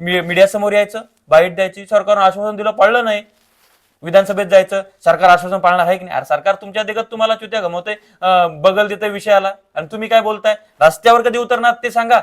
मीडियासमोर यायचं बाईट द्यायची सरकारनं आश्वासन दिलं पडलं नाही. विधानसभेत जायचं सरकार आश्वासन पाळणार आहे की नाही? अरे सरकार तुमच्या देखत तुम्हाला चुत्या गमवते बगल देते विषयाला. आणि तुम्ही काय बोलताय? रस्त्यावर कधी उतरणार ते सांगा.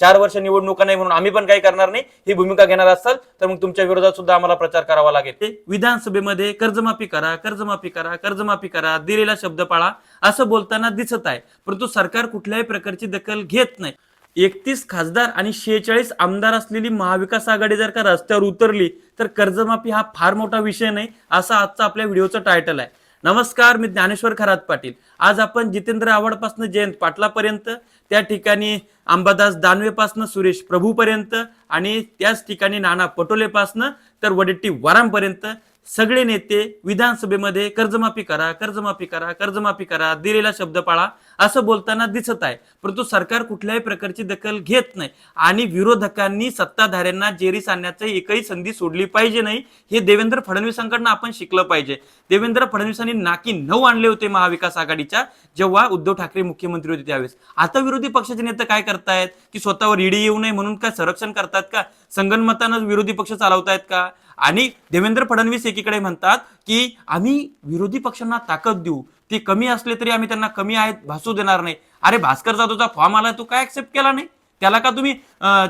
चार वर्ष निवडणुका नाही म्हणून आम्ही पण काही करणार नाही. ही भूमिका घेणार असाल तर मग तुमच्या विरोधात सुद्धा आम्हाला प्रचार करावा लागेल. ते विधानसभेमध्ये कर्जमाफी करा कर्जमाफी करा कर्जमाफी करा दिलेला शब्द पाळा. असं बोलताना दिसत आहे परंतु सरकार कुठल्याही प्रकारची दखल घेत नाही. एकतीस खासदार आणि शेहेचाळीस आमदार असलेली महाविकास आघाडी जर का रस्त्यावर उतरली तर कर्जमाफी हा फार मोठा विषय नाही असा आजचा आपल्या व्हिडिओचा टायटल आहे. नमस्कार मी ज्ञानेश्वर खरात पाटील. आज आपण जितेंद्र आव्हाडपासून जयंत पाटलापर्यंत त्या ठिकाणी अंबादास दानवेपासनं सुरेश प्रभूपर्यंत आणि त्याच ठिकाणी नाना पटोलेपासनं तर वडेट्टी वारांपर्यंत सगळे नेते विधानसभेमध्ये कर्जमाफी करा कर्जमाफी करा कर्जमाफी करा दिलेला शब्द पाळा. असं बोलताना दिसत आहे. परंतु सरकार कुठल्याही प्रकारची दखल घेत नाही. आणि विरोधकांनी सत्ताधाऱ्यांना जेरीस आणण्याची एकही संधी सोडली पाहिजे नाही हे देवेंद्र फडणवीसांकडनं आपण शिकलं पाहिजे. देवेंद्र फडणवीसांनी नाकी नऊ आणले होते महाविकास आघाडीच्या जेव्हा उद्धव ठाकरे मुख्यमंत्री होते त्यावेळेस. आता विरोधी पक्षाचे नेते काय करतायत? की स्वतःवर ईडी येऊ नये म्हणून काय संरक्षण करतात का? संगणमतानं विरोधी पक्ष चालवतायत का? आणि देवेंद्र फडणवीस एकीकडे म्हणतात की आम्ही विरोधी पक्षांना ताकद देऊ. ते कमी असले तरी आम्ही त्यांना कमी आहेत भासू देणार नाही. अरे भास्कर जाधवचा फॉर्म आला तो काय ऍक्सेप्ट केला नाही? त्याला का तुम्ही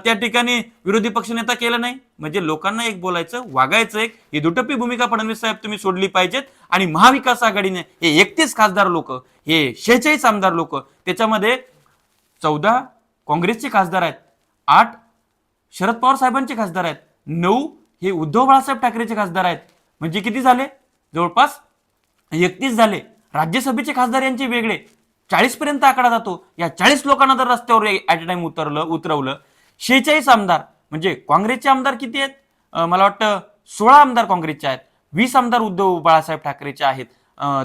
त्या ठिकाणी विरोधी पक्षनेता केलं नाही? म्हणजे लोकांना एक बोलायचं वागायचं एक ही दुटप्पी भूमिका फडणवीस साहेब तुम्ही सोडली पाहिजेत आणि महाविकास आघाडीने हे एकतीस खासदार लोक हे शेहेचाळीस आमदार लोक त्याच्यामध्ये चौदा काँग्रेसचे खासदार आहेत आठ शरद पवार साहेबांचे खासदार आहेत नऊ हे उद्धव बाळासाहेब ठाकरेचे खासदार आहेत. म्हणजे किती झाले? जवळपास एकतीस झाले. राज्यसभेचे खासदार यांचे वेगळे. चाळीस पर्यंत आकडा जातो. या चाळीस लोकांना जर रस्त्यावर ॲट अ टाइम उतरलं उतरवलं शेहेचाळीस आमदार म्हणजे काँग्रेसचे आमदार किती आहेत? मला वाटतं सोळा आमदार काँग्रेसचे आहेत. वीस आमदार उद्धव बाळासाहेब ठाकरेचे आहेत.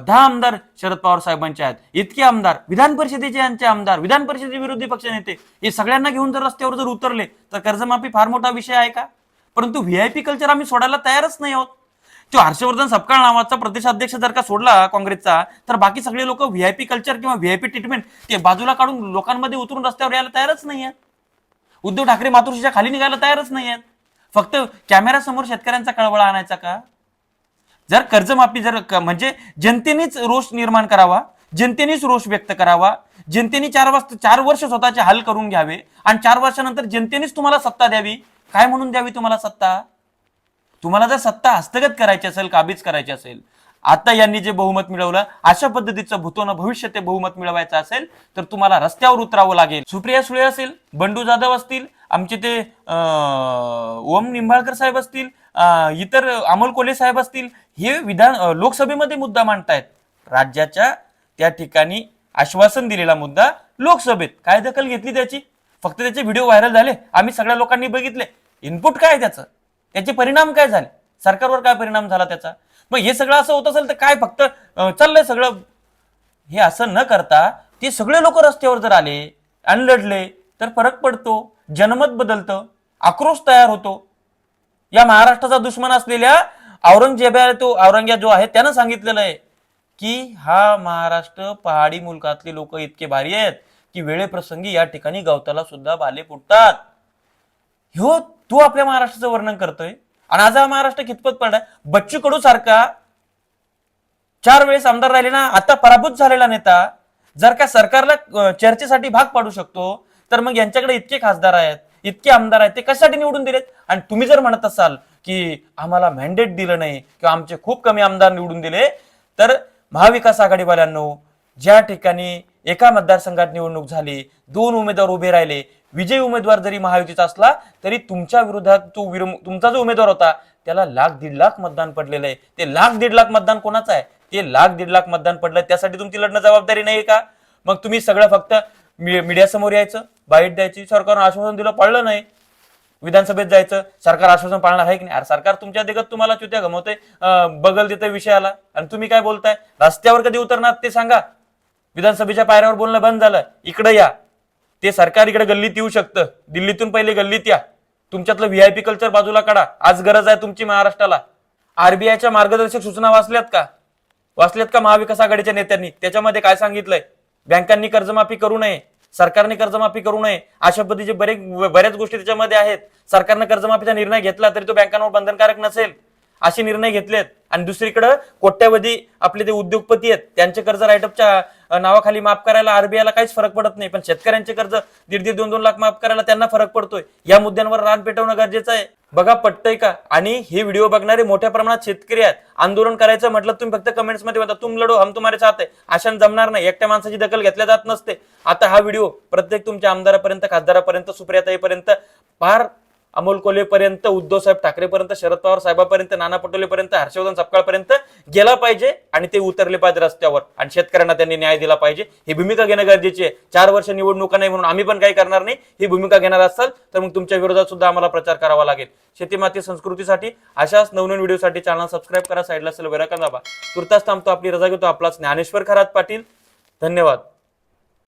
दहा आमदार शरद पवार साहेबांचे आहेत. इतके आमदार विधान परिषदेचे यांचे आमदार विधान परिषदेचे विरोधी पक्ष नेते हे सगळ्यांना घेऊन जर रस्त्यावर जर उतरले तर कर्जमाफी फार मोठा विषय आहे का? परंतु व्हीआयपी कल्चर आम्ही सोडायला तयारच नाही आहोत. तो हर्षवर्धन सपकाळ नावाचा प्रदेशाध्यक्ष जर का सोडला काँग्रेसचा तर बाकी सगळे लोक व्हीआयपी कल्चर किंवा व्हीआयपी ट्रीटमेंट ते बाजूला काढून लोकांमध्ये उतरून रस्त्यावर यायला तयारच नाही आहेत उद्धव ठाकरे मातोश्रीच्या खाली निघायला तयारच नाही आहेत फक्त कॅमेऱ्यासमोर शेतकऱ्यांचा कळवळा आणायचा का? जर कर्जमाफी जर म्हणजे जनतेनेच रोष निर्माण करावा जनतेनेच रोष व्यक्त करावा जनतेने चार वर्ष चार वर्ष स्वतःचे हाल करून घ्यावे आणि चार वर्षानंतर जनतेनेच तुम्हाला सत्ता द्यावी. काय म्हणून द्यावी तुम्हाला सत्ता? तुम्हाला जर सत्ता हस्तगत करायची असेल काबीज करायची असेल आता यांनी जे बहुमत मिळवलं अशा पद्धतीचं भूतोनं भविष्य ते बहुमत मिळवायचं असेल तर तुम्हाला रस्त्यावर उतरावं लागेल. सुप्रिया सुळे असेल बंडू जाधव असतील आमचे ते ओम निंबाळकर साहेब असतील इतर अमोल कोले साहेब असतील हे विधान लोकसभेमध्ये मुद्दा मांडतायत. राज्याच्या त्या ठिकाणी आश्वासन दिलेला मुद्दा लोकसभेत. काय दखल घेतली त्याची? फक्त त्याचे व्हिडिओ व्हायरल झाले. आम्ही सगळ्या लोकांनी बघितले. इनपुट काय त्याचं? त्याचे परिणाम काय झाले? सरकारवर काय परिणाम झाला त्याचा? मग हे सगळं असं होत असेल तर काय फक्त चाललंय सगळं? हे असं न करता ते सगळे लोक रस्त्यावर जर आले आणि लढले तर फरक पडतो जनमत बदलतं आक्रोश तयार होतो. या महाराष्ट्राचा दुश्मन असलेल्या औरंगजेब तो औरंग्या जो आहे त्यानं सांगितलेलं आहे की हा महाराष्ट्र पहाडी मुलकातले लोक इतके भारी आहेत की वेळेप्रसंगी या ठिकाणी गवताला सुद्धा बाले फुटतात. ह्यो तू आपल्या महाराष्ट्राचं वर्णन करतोय. आणि आज हा महाराष्ट्र कितपत पडलाय? बच्चू कडू सारखा चार वेळेस आमदार राहिले ना आता पराभूत झालेला नेता जर का सरकारला चर्चेसाठी भाग पाडू शकतो तर मग यांच्याकडे इतके खासदार आहेत इतके आमदार आहेत ते कशासाठी निवडून दिलेत? आणि तुम्ही जर म्हणत असाल की आम्हाला मॅन्डेट दिलं नाही किंवा आमचे खूप कमी आमदार निवडून दिले तर महाविकास आघाडीवाल्यांनो ज्या ठिकाणी एका मतदारसंघात निवडणूक झाली दोन उमेदवार उभे राहिले विजयी उमेदवार जरी महायुतीचा असला तरी तुमच्या विरोधात तो विरम- तुमचा जो उमेदवार होता त्याला लाख दीड लाख मतदान पडलेलं आहे. ते लाख दीड लाख मतदान कोणाचं आहे? ते लाख दीड लाख मतदान पडलं त्यासाठी तुमची लढणं जबाबदारी नाही का? मग तुम्ही सगळं फक्त मीडियासमोर यायचं बाईट द्यायची सरकारनं आश्वासन दिलं पडलं नाही. विधानसभेत जायचं सरकार आश्वासन पाळणार आहे की नाही? अरे सरकार तुमच्या देखत तुम्हाला चुत्या गमवते बगल देते विषयाला. आणि तुम्ही काय बोलताय? रस्त्यावर कधी उतरणार ते सांगा. विधानसभेच्या पायऱ्यावर बोलणं बंद झालं. इकडे या. ते सरकार इकडे गल्लीत येऊ शकतं. दिल्लीतून पहिले गल्लीत या. तुमच्यातलं व्हीआयपी कल्चर बाजूला काढा. आज गरज आहे तुमची महाराष्ट्राला. आरबीआयच्या मार्गदर्शक सूचना वाचल्यात का? वाचल्यात का महाविकास आघाडीच्या नेत्यांनी? त्याच्यामध्ये काय सांगितलंय? बँकांनी कर्जमाफी करू नये. सरकारने कर्जमाफी करू नये. अशा पद्धतीचे बरेच बऱ्याच गोष्टी त्याच्यामध्ये आहेत. सरकारनं कर्जमाफीचा निर्णय घेतला तरी तो बँकांवर बंधनकारक नसेल. असे निर्णय घेतलेत. आणि दुसरीकडे कोट्यावधी आपले ते उद्योगपती आहेत त्यांचे कर्ज राईटअपच्या नावाखाली माफ करायला आरबीआयला काहीच फरक पडत नाही. पण शेतकऱ्यांचे कर्ज दीड दीड दोन दोन लाख माफ करायला त्यांना फरक पडतोय. या मुद्द्यांवर रान पेटवणं गरजेचं आहे. बघा पटतंय का? आणि हे व्हिडिओ बघणारे मोठ्या प्रमाणात शेतकरी आहेत. आंदोलन करायचं म्हटलं तुम्ही फक्त कमेंट्समध्ये म्हणता तुम लढो हम तुम्हारे साथ आहे. अशाने जमणार नाही. एकट्या माणसाची दखल घेतल्या जात नसते. आता हा व्हिडिओ प्रत्येक तुमच्या आमदारापर्यंत खासदारापर्यंत सुप्रियाताईपर्यंत फार अमोल कोल्हेपर्यंत उद्धव साहेब ठाकरेपर्यंत शरद पवार साहेबापर्यंत नाना पटोलेपर्यंत हर्षवर्धन सपकाळपर्यंत गेला पाहिजे आणि ते उतरले पाहिजे रस्त्यावर. आणि शेतकऱ्यांना त्यांनी न्याय दिला पाहिजे. ही भूमिका घेणं गरजेची आहे. चार वर्ष निवडणुका नाही म्हणून आम्ही पण काही करणार नाही. ही भूमिका घेणार असाल तर मग तुमच्या विरोधात सुद्धा आम्हाला प्रचार करावा लागेल. शेतीमाती संस्कृतीसाठी अशाच नवनवीन व्हिडिओसाठी चॅनल सबस्क्राईब करा. साईडला असेल वेळा दाबा. तुर्तास थांबतो आपली रजा घेतो आपलाच ज्ञानेश्वर खरात पाटील. धन्यवाद.